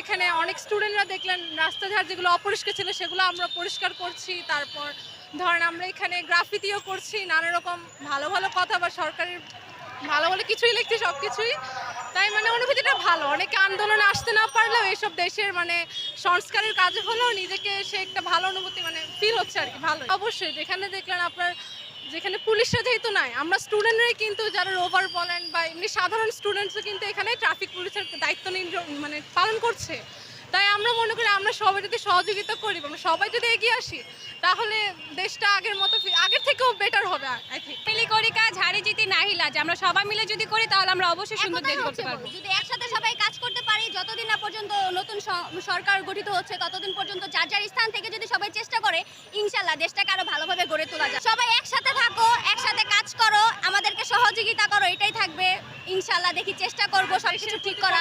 যেখানে অনেক স্টুডেন্টরা দেখলেন রাস্তাঘাট যেগুলো অপরিষ্কার ছিল, সেগুলো আমরা পরিষ্কার করছি। তারপর ধরেন আমরা এখানে গ্রাফিতিও করছি, নানা রকম ভালো ভালো কথা বা সরকারের ভালো ভালো কিছুই লিখছি সব কিছুই তাই মানে অনুভূতিটা ভালো। অনেকে আন্দোলনে আসতে না পারলেও এইসব দেশের মানে সংস্কারের কাজ হলেও নিজেকে সে একটা ভালো অনুভূতি মানে ফিল হচ্ছে আর কি, ভালো। অবশ্যই, যেখানে দেখলেন আপনার যেখানে পুলিশরা যেহেতু নাই আমরা স্টুডেন্টরাই কিন্তু যারা রোভার বলেন বা এমনি সাধারণ স্টুডেন্টসও কিন্তু এখানে ট্রাফিক পুলিশের দায়িত্ব নিয়ে মানে পালন করছে। তাই আমরা মনে করি আমরা সবাই যদি সহযোগিতা করি আমরা সবাই যদি এগিয়ে আসি তাহলে দেশটা আগের মতো আগের থেকেও বেটার হবে আই থিঙ্ক মিলি করি কাজ হারি জিতি নাহি লাজ আমরা সবাই মিলে যদি করি তাহলে আমরা অবশ্যই সুন্দর দেশ করতে পারব। যদি একসাথে সবাই কাজ করতে পারি যতদিন না পর্যন্ত নতুন সরকার গঠিত হচ্ছে ততদিন পর্যন্ত যার যার স্থান থেকে যদি সবাই চেষ্টা করে ইনশাল্লাহ দেশটাকে আরও ভালোভাবে গড়ে তোলা যায় সবাই একসাথে থাকো একসাথে কাজ করো আমাদেরকে সহযোগিতা করো এটাই থাকবে। ইনশাল্লাহ দেখি চেষ্টা করব সবকিছু ঠিক করা